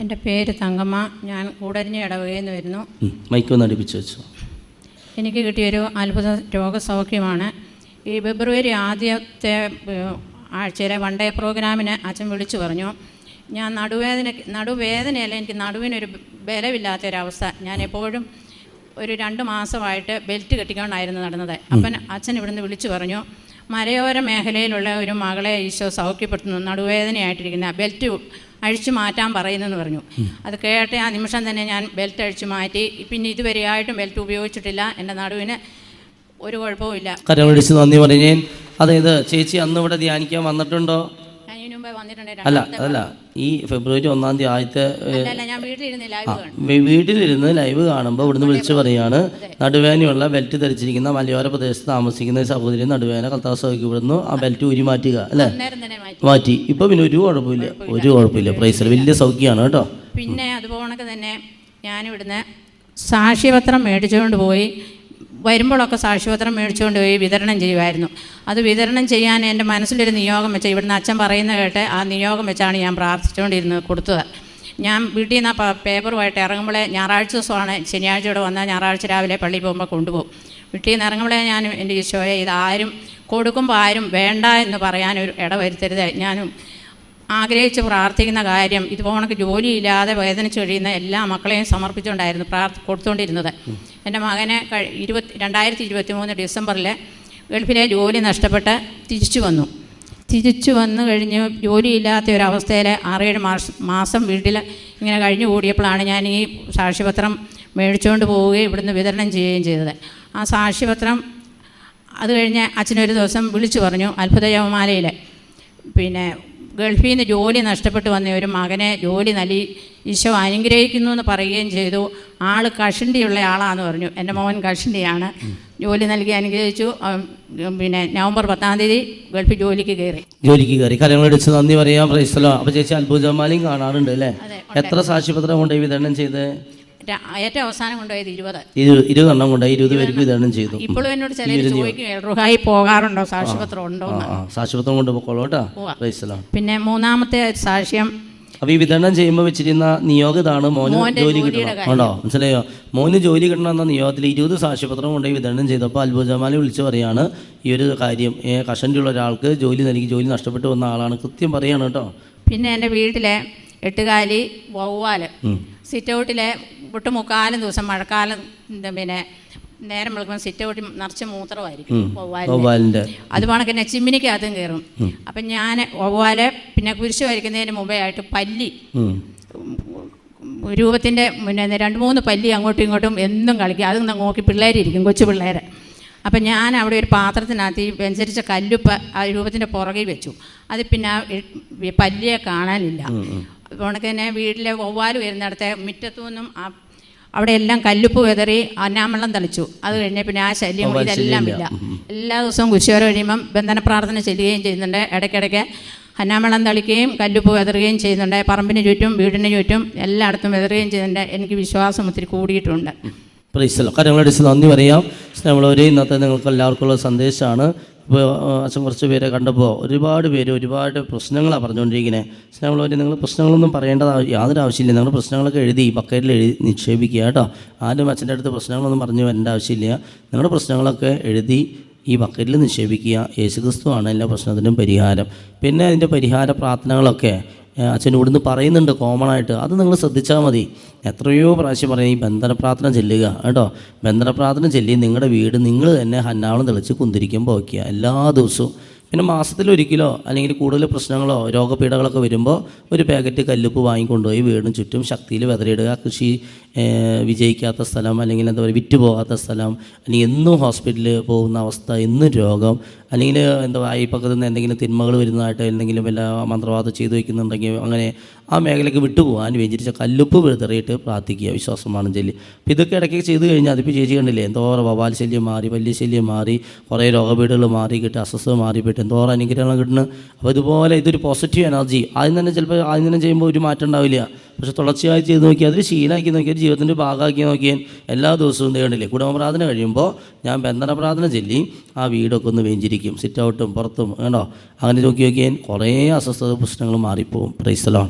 എന്റെ പേര് തങ്കമ്മ. ഞാൻ കൂടരിഞ്ഞ ഇടവകയിൽ നിന്ന് വരുന്നു മൈക്ക് ഒന്ന് അടുപ്പിച്ച് വെച്ചു. എനിക്ക് കിട്ടിയൊരു അത്ഭുത രോഗസൗഖ്യമാണ്. ഈ ഫെബ്രുവരി ആദ്യത്തെ ആഴ്ചയിലെ വൺ ഡേ പ്രോഗ്രാമിന് അച്ഛൻ വിളിച്ചു പറഞ്ഞു. ഞാൻ നടുവേദന നടുവേദനയല്ല എനിക്ക് നടുവിനൊരു ബലമില്ലാത്തൊരവസ്ഥ. ഞാൻ എപ്പോഴും ഒരു രണ്ട് മാസമായിട്ട് ബെൽറ്റ് കെട്ടിക്കൊണ്ടായിരുന്നു നടന്നത്. അപ്പം അച്ഛൻ ഇവിടുന്ന് വിളിച്ചു പറഞ്ഞു മലയോര മേഖലയിലുള്ള ഒരു മകളെ ഈശോ സൗഖ്യപ്പെടുത്തുന്നു നടുവേദനയായിട്ടിരിക്കുന്ന ബെൽറ്റ് അഴിച്ചു മാറ്റാൻ പറയുന്നെന്ന് പറഞ്ഞു. അത് കേട്ട് ആ നിമിഷം തന്നെ ഞാൻ ബെൽറ്റ് അഴിച്ചു മാറ്റി. പിന്നെ ഇതുവരെയായിട്ടും ബെൽറ്റ് ഉപയോഗിച്ചിട്ടില്ല. എന്റെ നടുവിന് ഒരു കുഴപ്പവുമില്ല കരങ്ങളടിച്ച് നന്ദി പറഞ്ഞേൻ. അതായത് ചേച്ചി അന്ന് ഇവിടെ ധ്യാനിക്കാൻ വന്നിട്ടുണ്ടോ? വന്നിട്ടുണ്ട് അല്ല അതല്ല ഈ ഫെബ്രുവരി ഒന്നാം തീയതി ആദ്യത്തെ അല്ല അല്ല ഞാൻ വീട്ടിലിരുന്ന് ലൈവ് വീട്ടിലിരുന്ന് ലൈവ് കാണുമ്പോൾ ഇവിടുന്ന് വിളിച്ചു പറയാണ് നടുവേനയുള്ള ബെൽറ്റ് ധരിച്ചിരിക്കുന്ന മലയോര പ്രദേശത്ത് താമസിക്കുന്ന സഹോദരി നടുവേന കർത്താവ് ഇവിടുന്ന് ആ ബെൽറ്റ് ഊരി മാറ്റുക അല്ലേ? മാറ്റി. ഇപ്പൊ പിന്നെ ഒരു കുഴപ്പമില്ല. ഒരു കുഴപ്പമില്ല. പ്രൈസർ വലിയ സൗഖ്യമാണ് കേട്ടോ. പിന്നെ അതുപോലെ തന്നെ ഞാനിവിടുന്ന് സാക്ഷ്യപത്രം മേടിച്ചുകൊണ്ട് പോയി. വരുമ്പോഴൊക്കെ സാക്ഷിപത്രം മേടിച്ചുകൊണ്ട് പോയി വിതരണം ചെയ്യുമായിരുന്നു. അത് വിതരണം ചെയ്യാൻ എന്റെ മനസ്സിലൊരു നിയോഗം വെച്ച് ഇവിടുന്ന് അച്ഛൻ പറയുന്ന കേട്ട് ആ നിയോഗം വെച്ചാണ് ഞാൻ പ്രാർത്ഥിച്ചുകൊണ്ടിരുന്നത് കൊടുത്തത്. ഞാൻ വീട്ടിൽ നിന്ന് പേപ്പറുമായിട്ട് ഇറങ്ങുമ്പോഴേ ഞായറാഴ്ച ദിവസമാണ് ശനിയാഴ്ച ഇവിടെ വന്നാൽ ഞായറാഴ്ച രാവിലെ പള്ളിയിൽ പോകുമ്പോൾ കൊണ്ടുപോകും. വീട്ടിൽ നിന്ന് ഇറങ്ങുമ്പോഴേ ഞാൻ എന്റെ ഈശോയെ ഇതാരും കൊടുക്കുമ്പോൾ ആരും വേണ്ട എന്ന് പറയാനൊരു ഇട വരുത്തരുത് ഞാനും ആഗ്രഹിച്ച് പ്രാർത്ഥിക്കുന്ന കാര്യം ഇതുപോണക്ക് ജോലിയില്ലാതെ വേദനിച്ച് കഴിയുന്ന എല്ലാ മക്കളെയും സമർപ്പിച്ചുകൊണ്ടായിരുന്നു പ്രാർത്ഥ കൊടുത്തുകൊണ്ടിരുന്നത്. എന്റെ മകനെ ഇരുപത്തി രണ്ടായിരത്തി ഇരുപത്തി മൂന്ന് ഡിസംബറിൽ ഗൾഫിലെ ജോലി നഷ്ടപ്പെട്ട് തിരിച്ചു വന്നു. തിരിച്ചു വന്നു കഴിഞ്ഞ് ജോലിയില്ലാത്ത ഒരവസ്ഥയിൽ ആറേഴ് മാസം മാസം വീട്ടിൽ ഇങ്ങനെ കഴിഞ്ഞു കൂടിയപ്പോഴാണ് ഞാൻ ഈ സാക്ഷ്യപത്രം മേടിച്ചുകൊണ്ട് പോവുകയും ഇവിടുന്ന് വിതരണം ചെയ്യുകയും ചെയ്തത്. ആ സാക്ഷ്യപത്രം അത് കഴിഞ്ഞ് അച്ഛനൊരു ദിവസം വിളിച്ചു പറഞ്ഞു അത്ഭുത യവമാലയിൽ പിന്നെ ഗൾഫിൽ നിന്ന് ജോലി നഷ്ടപ്പെട്ടു വന്ന ഒരു മകനെ ജോലി നൽകി ഈശോ അനുഗ്രഹിക്കുന്നു എന്ന് പറയുകയും ചെയ്തു. ആൾ കഷണ്ടിയുള്ള ആളാന്ന് പറഞ്ഞു. എന്റെ മോൻ കഷണ്ടിയാണ്. ജോലി നൽകി അനുഗ്രഹിച്ചു. പിന്നെ നവംബർ പത്താം തീയതി ഗൾഫിൽ ജോലിക്ക് കയറി. ജോലിക്ക് കയറി. കരങ്ങളടിച്ച് നന്ദി പറയാം. പ്രൈസലോ അപ്പൊ ചേച്ചി അത്ഭുതമാലയും കാണാറുണ്ട് അല്ലേ? എത്ര സാക്ഷ്യപത്രം കൊണ്ട് വിതരണം ചെയ്ത്? ഏറ്റവും അവസാനം കൊണ്ടുപോയത് ഇരുപത്. ഇരു ഇരുപതെണ്ണം കൊണ്ടുപോയി ഇരുപത് പേർക്ക് വിതരണം ചെയ്തു. ഇപ്പോഴും എന്നോട് ചിലർ ചോദിക്കും എൽറുഹായി പോകാറുണ്ടോ? സാക്ഷ്യപത്രം ഉണ്ടോ സാക്ഷ്യപത്രം കൊണ്ട് കേട്ടോ. പിന്നെ മൂന്നാമത്തെ സാക്ഷ്യം. അപ്പൊ ഈ വിതരണം ചെയ്യുമ്പോൾ വെച്ചിരുന്ന നിയോഗതാണ് മോന് ജോലി കിട്ടണം. ഉണ്ടോ? മനസ്സിലായോ? മോന് ജോലി കിട്ടണം എന്ന നിയോഗത്തിൽ ഇരുപത് സാക്ഷ്യപത്രം കൊണ്ട് വിതരണം ചെയ്തപ്പോൾ അത്ഭുതമാലി വിളിച്ചു പറയാണ് ഈ ഒരു കാര്യം കഷണ്ടിയുള്ള ഒരാൾക്ക് ജോലി നൽകി ജോലി നഷ്ടപ്പെട്ടു വന്ന ആളാണ്. കൃത്യം പറയാണ് കേട്ടോ. പിന്നെ എന്റെ വീട്ടിലെ എട്ടുകാലി വവ്വാൽ. സിറ്റ് ഔട്ടിലെ ഒട്ടുമുക്കാലും ദിവസം മഴക്കാലം പിന്നെ നേരം വിളിക്കുമ്പോൾ സിറ്റ് ഔട്ടിൽ നിറച്ച് മൂത്രമായിരിക്കും വവ്വാലിന്റെ അത് കണക്കിന് ചിമ്മിനിക്കകത്തും കയറും. അപ്പം ഞാൻ ഒവ്വാലെ പിന്നെ കുരിശ് വരയ്ക്കുന്നതിന് മുമ്പേ ആയിട്ട് പല്ലി. രൂപത്തിന്റെ പിന്നെ രണ്ട് മൂന്ന് പല്ലി അങ്ങോട്ടും ഇങ്ങോട്ടും എന്നും കളിക്കും. അത് നോക്കി പിള്ളേരിരിക്കും കൊച്ചു പിള്ളേരെ. അപ്പം ഞാൻ അവിടെ ഒരു പാത്രത്തിനകത്ത് ഈ വെഞ്ചരിച്ച കല്ലുപ്പ് ആ രൂപത്തിന്റെ പുറകിൽ വെച്ചു. അത് പിന്നെ ആ പല്ലിയെ കാണാനില്ല. അതുകൊണ്ട് തന്നെ വീട്ടിലെ ഒവ്വാൽ വരുന്നിടത്തെ മുറ്റത്തു നിന്നും അവിടെ എല്ലാം കല്ലുപ്പ് വെതറി അന്നാമള്ളം തളിച്ചു. അത് കഴിഞ്ഞ പിന്നെ ആ ശല്യം ഇതെല്ലാം ഇല്ല. എല്ലാ ദിവസവും കുശോര കഴിയുമ്പം ബന്ധന പ്രാർത്ഥന ചെല്ലുകയും ചെയ്യുന്നുണ്ട്. ഇടയ്ക്കിടയ്ക്ക് അന്നാമളം തളിക്കുകയും കല്ലുപ്പ് വെതറുകയും ചെയ്യുന്നുണ്ട്. പറമ്പിന് ചുറ്റും വീടിന് ചുറ്റും എല്ലായിടത്തും വെതറുകയും ചെയ്യുന്നുണ്ട്. എനിക്ക് വിശ്വാസം ഒത്തിരി കൂടിയിട്ടുണ്ട്. പ്രീസ് കരങ്ങളടിച്ച് നന്ദി പറയാം. നമ്മളൊരു ഇന്നത്തെ നിങ്ങൾക്ക് എല്ലാവർക്കും ഉള്ള സന്ദേശമാണ്. ഇപ്പോൾ അച്ഛൻ കുറച്ച് പേരെ കണ്ടപ്പോൾ ഒരുപാട് പേര് ഒരുപാട് പ്രശ്നങ്ങളാണ് പറഞ്ഞുകൊണ്ടിരിക്കുന്നത്. സ്നേഹമുള്ളവർ നിങ്ങൾ പ്രശ്നങ്ങളൊന്നും പറയേണ്ടത് ആവ- യാതൊരു ആവശ്യമില്ല. നിങ്ങൾ പ്രശ്നങ്ങളൊക്കെ എഴുതി ബക്കറ്റിൽ എഴുതി നിക്ഷേപിക്കുക കേട്ടോ. ആരും അച്ഛന്റെ അടുത്ത് പ്രശ്നങ്ങളൊന്നും പറഞ്ഞു വരേണ്ട ആവശ്യമില്ല. നിങ്ങളുടെ പ്രശ്നങ്ങളൊക്കെ എഴുതി ഈ ബക്കറ്റിൽ നിക്ഷേപിക്കുക. യേശുക്രിസ്തുവാണ് എല്ലാ പ്രശ്നത്തിനും പരിഹാരം. പിന്നെ അതിന്റെ പരിഹാര പ്രാർത്ഥനകളൊക്കെ അച്ഛൻ ഇവിടുന്ന് പറയുന്നുണ്ട് കോമൺ ആയിട്ട്. അത് നിങ്ങൾ ശ്രദ്ധിച്ചാൽ മതി. എത്രയോ പ്രാവശ്യം പറയും ഈ ബന്ധന പ്രാർത്ഥന ചെല്ലുക. കേട്ടോ? ബന്ധന പ്രാർത്ഥന ചെല്ലി നിങ്ങളുടെ വീട് നിങ്ങൾ തന്നെ ഹന്നാവളം തെളിച്ച് കുന്തിരിക്കുമ്പോൾ വയ്ക്കുക എല്ലാ ദിവസവും. പിന്നെ മാസത്തിലൊരിക്കലോ അല്ലെങ്കിൽ കൂടുതൽ പ്രശ്നങ്ങളോ രോഗപീഠകളൊക്കെ വരുമ്പോൾ ഒരു പാക്കറ്റ് കല്ലുപ്പ് വാങ്ങിക്കൊണ്ടുപോയി വീടിന് ചുറ്റും ശക്തിയിൽ വെതറിയിടുക. കൃഷി വിജയിക്കാത്ത സ്ഥലം അല്ലെങ്കിൽ എന്താ പറയുക വിറ്റ് പോകാത്ത സ്ഥലം അല്ലെങ്കിൽ എന്നും ഹോസ്പിറ്റലിൽ പോകുന്ന അവസ്ഥ എന്നും രോഗം അല്ലെങ്കിൽ എന്താ ഈ പക്കത്തു നിന്ന് എന്തെങ്കിലും തിന്മകൾ വരുന്നതായിട്ട് എന്തെങ്കിലും വല്ല മന്ത്രവാദം ചെയ്തു വയ്ക്കുന്നുണ്ടെങ്കിൽ അങ്ങനെ ആ മേഖലയ്ക്ക് വിട്ടുപോകാൻ വ്യഞ്ചരിച്ച കല്ലുപ്പ് വെറുതെറിയിട്ട് പ്രാർത്ഥിക്കുക വിശ്വാസമാണ് ചൊല്ലി. അപ്പോൾ ഇതൊക്കെ ഇടയ്ക്ക് ചെയ്തു കഴിഞ്ഞാൽ അതിപ്പോൾ ചേച്ചി കണ്ടില്ലേ എന്തോറ വവാൽ ശല്യം മാറി വലിയ ശല്യം മാറി കുറേ രോഗപീഠകൾ മാറി കിട്ടി അസ്വസ്ഥത മാറിപ്പോയിട്ട് എന്തോറ അനുഗ്രഹങ്ങൾ കിട്ടുന്നു. അപ്പോൾ ഇതുപോലെ ഇതൊരു പോസിറ്റീവ് എനർജി ആദ്യം തന്നെ ചിലപ്പോൾ ആദ്യം തന്നെ ചെയ്യുമ്പോൾ ഒരു മാറ്റം ഉണ്ടാവില്ല. പക്ഷെ തുടർച്ചയായി ചെയ്ത് നോക്കിയാൽ അതൊരു ശീലമാക്കി നോക്കിയാൽ ജീവിതത്തിന്റെ ഭാഗമാക്കി നോക്കിയാൽ എല്ലാ ദിവസവും തേടില്ലേ കുടുംബപ്രാർത്ഥന കുടുംബ പ്രാർത്ഥന കഴിയുമ്പോൾ ഞാൻ ബന്ധന പ്രാർത്ഥന ചൊല്ലി ആ വീടൊക്കെ ഒന്ന് വെഞ്ചിരിക്കും. സിറ്റ് ഔട്ടും പുറത്തും കണ്ടോ? അങ്ങനെ നോക്കി നോക്കിയാൽ കുറേ അസ്വസ്ഥത പ്രശ്നങ്ങൾ മാറിപ്പോവും. പ്രൈസലോൺ